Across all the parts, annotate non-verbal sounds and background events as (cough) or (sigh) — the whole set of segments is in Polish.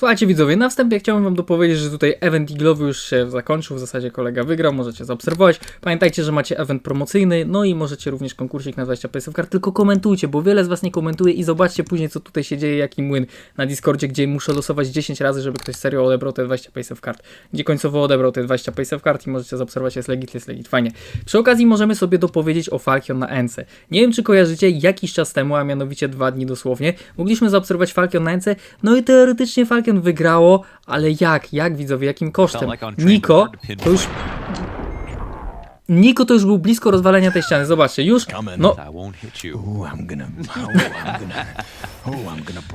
Słuchajcie widzowie, na wstępie chciałbym wam dopowiedzieć, że tutaj event iglowy już się zakończył, w zasadzie kolega wygrał, możecie zaobserwować. Pamiętajcie, że macie event promocyjny, no i możecie również konkursik na 20 PSF kart, tylko komentujcie, bo wiele z was nie komentuje i zobaczcie później co tutaj się dzieje, jaki młyn na Discordzie, gdzie muszę losować 10 razy, żeby ktoś serio odebrał te 20 PSF kart. Gdzie końcowo odebrał te 20 PSF kart i możecie zaobserwować, jest legit, jest legit, fajnie. Przy okazji możemy sobie dopowiedzieć o Falkion na Ence. Nie wiem czy kojarzycie, jakiś czas temu, a mianowicie dwa dni dosłownie, mogliśmy zaobserwować Falkion na Ence, no i teoretycznie wygrało, ale jak, jak widzowie, jakim kosztem? Niko to już... Niko to już był blisko rozwalenia tej ściany, zobaczcie, już, no. Oh. Oh.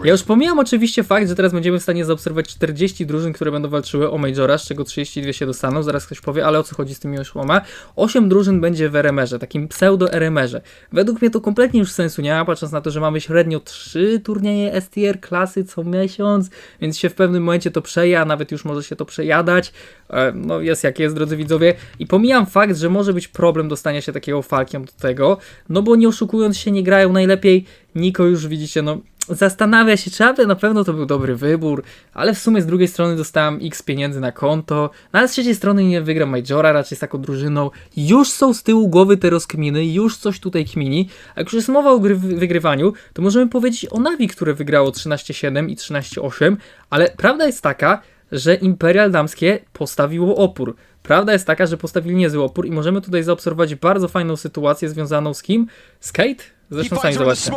Ja już pomijam oczywiście fakt, że teraz będziemy w stanie zaobserwować 40 drużyn, które będą walczyły o Majora, z czego 32 się dostaną, zaraz ktoś powie, ale o co chodzi z tymi oszłoma? 8 drużyn będzie w RMR-ze, takim pseudo-RMR-ze. Według mnie to kompletnie już sensu nie ma, patrząc na to, że mamy średnio 3 turnieje STR klasy co miesiąc, więc się w pewnym momencie to przeja, a nawet już może się to przejadać. E, No jest jak jest, drodzy widzowie. I pomijam fakt, że może być problem dostania się takiego Falkiem do tego, no bo nie oszukując się, nie grają najlepiej. Niko już widzicie, no zastanawia się, czy aby na pewno to był dobry wybór, ale w sumie z drugiej strony dostałem x pieniędzy na konto, no ale z trzeciej strony nie wygram Majora raczej z taką drużyną. Już są z tyłu głowy te rozkminy, już coś tutaj kmini. A jak już jest mowa o gry, wygrywaniu, to możemy powiedzieć o Navi, które wygrało 13-7 i 13-8, ale prawda jest taka, że Imperial Damskie postawiło opór. Prawda jest taka, że postawili niezły opór i możemy tutaj zaobserwować bardzo fajną sytuację związaną z kim? Z Kate? Zresztą sami zobaczcie.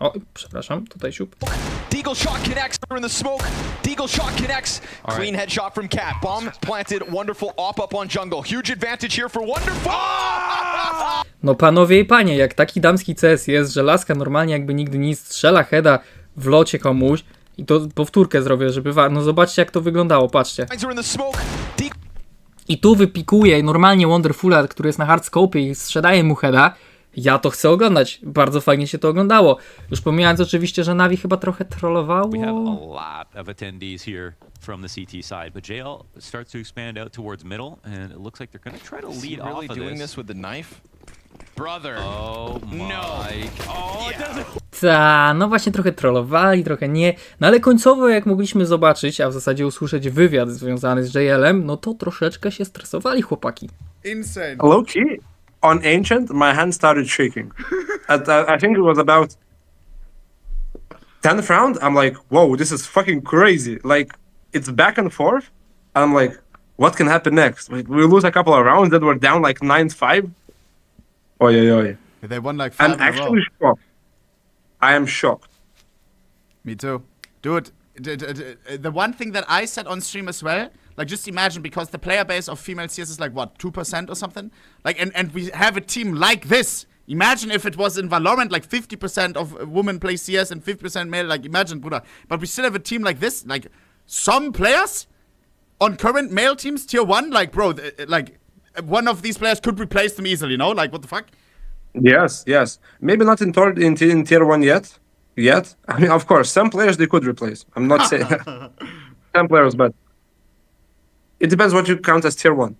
O, przepraszam, tutaj siup. Deagle shot connects in the smoke. Deagle shot connects. Clean headshot from Cat. Bomb planted. Wonderful op up on jungle. Huge advantage here for Wonderful. No panowie i panie, jak taki damski CS jest, że laska normalnie jakby nigdy nic strzela heada w locie komuś i to powtórkę zrobię, żeby no zobaczcie jak to wyglądało, patrzcie. I tu wypikuje normalnie Wonderfula, który jest na hardscope i sprzedaje mu heada. Ja to chcę oglądać. Bardzo fajnie się to oglądało. Już pomijając oczywiście, że Navi chyba trochę trollowało. We have a lot of attendees here from the CT side, but JL starts to expand out towards middle, and it looks like they're going to try to lead really off of doing this. this with the knife? Brother. Oh my! Oh, it doesn't. Ta, no właśnie trochę trollowali, trochę nie. No ale końcowo, jak mogliśmy zobaczyć, a w zasadzie usłyszeć wywiad związany z JL-em, no to troszeczkę się stresowali chłopaki. Insane. low key on ancient my hand started shaking. At uh, i think it was about 10th round i'm like whoa this is fucking crazy. Like it's back and forth and i'm like what can happen next? Like, we lose a couple of rounds then we're down like 9-5 oh yeah yeah They won like 5 i'm actually shocked i am shocked Me too. Dude, the, the, one thing that I said on stream as well, like just imagine because the player base of female CS is like what, 2% or something? Like and, and we have a team like this. Imagine if it was in Valorant, like 50% of women play CS and 50% male. Like imagine, Bruder. But we still have a team like this. Like some players on current male teams, tier one, like bro, like one of these players could replace them easily, you know? Like what the fuck? Yes yes. Maybe not in, third, in, t- in tier 1 yet yet. (laughs) I mean of course some players they could replace. I'm not saying (laughs) (laughs) some players but it depends what you count as tier 1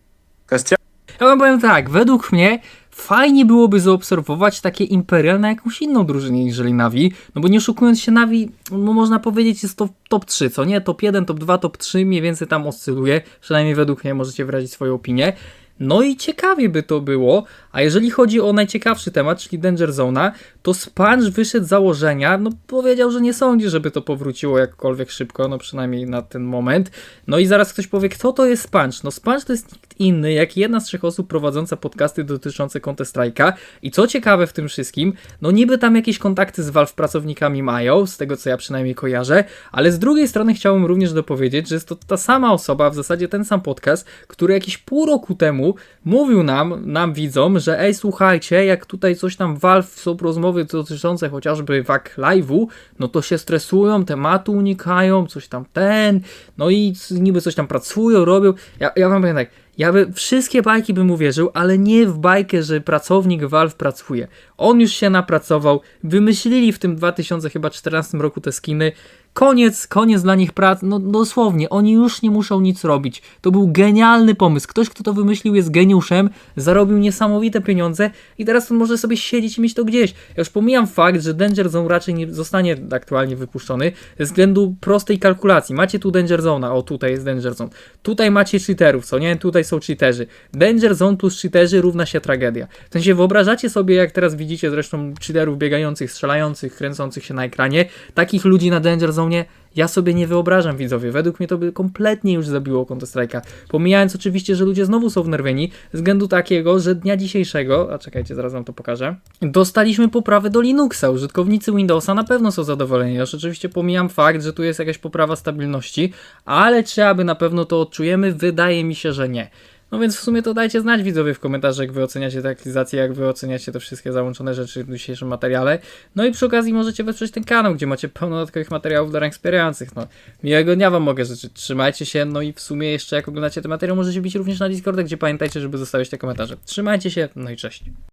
because tier Ja wam powiem tak, według mnie fajnie byłoby zaobserwować takie Imperial na jakąś inną drużynę niżeli Navi, no bo nie oszukując się Navi, no można powiedzieć jest to top 3, co nie? Top 1, top 2, top 3, mniej więcej tam oscyluje, przynajmniej według mnie możecie wyrazić swoją opinię. No i ciekawie by to było, a jeżeli chodzi o najciekawszy temat, czyli Danger Zona, to Sponge wyszedł z założenia, no powiedział, że nie sądzi, żeby to powróciło jakkolwiek szybko, no przynajmniej na ten moment. No i zaraz ktoś powie, kto to jest Sponge? No Sponge to jest nikt inny, jak jedna z trzech osób prowadząca podcasty dotyczące Counter-Strike'a i co ciekawe w tym wszystkim, no niby tam jakieś kontakty z Valve pracownikami mają, z tego co ja przynajmniej kojarzę, ale z drugiej strony chciałbym również dopowiedzieć, że jest to ta sama osoba, w zasadzie ten sam podcast, który jakieś pół roku temu mówił nam, nam widzom, że ej słuchajcie, jak tutaj coś tam Valve są rozmowy dotyczące chociażby WAC Live'u, no to się stresują, tematu unikają, coś tam ten, no i niby coś tam pracują, robią. Ja, ja wam powiem tak, ja by wszystkie bajki bym uwierzył, ale nie w bajkę, że pracownik Valve pracuje. On już się napracował, wymyślili w tym 2014 roku te skiny. Koniec, koniec dla nich pracy, no dosłownie, oni już nie muszą nic robić. To był genialny pomysł. Ktoś, kto to wymyślił, jest geniuszem, zarobił niesamowite pieniądze i teraz on może sobie siedzieć i mieć to gdzieś. Ja już pomijam fakt, że Danger Zone raczej nie zostanie aktualnie wypuszczony ze względu prostej kalkulacji. Macie tu Danger Zone, o tutaj jest Danger Zone. Tutaj macie cheaterów, co nie? Tutaj są cheaterzy. Danger Zone plus cheaterzy równa się tragedia. W sensie wyobrażacie sobie, jak teraz widzicie zresztą cheaterów biegających, strzelających, kręcących się na ekranie, takich ludzi na Danger Zone ja sobie nie wyobrażam, widzowie. Według mnie to by kompletnie już zabiło Counter Strike'a. Pomijając oczywiście, że ludzie znowu są wnerwieni z względu takiego, że dnia dzisiejszego, a czekajcie, zaraz wam to pokażę, dostaliśmy poprawę do Linuxa. Użytkownicy Windowsa na pewno są zadowoleni. Już oczywiście pomijam fakt, że tu jest jakaś poprawa stabilności, ale czy aby na pewno to odczujemy? Wydaje mi się, że nie. No więc w sumie to dajcie znać widzowie w komentarzach, jak wy oceniacie tę aktualizację, jak wy oceniacie te wszystkie załączone rzeczy w dzisiejszym materiale. No i przy okazji możecie wesprzeć ten kanał, gdzie macie pełno dodatkowych materiałów dla rank wspierających. No, miłego dnia wam mogę życzyć, trzymajcie się, no i w sumie jeszcze jak oglądacie ten materiał możecie bić również na Discordzie, gdzie pamiętajcie, żeby zostawić te komentarze. Trzymajcie się, no i cześć.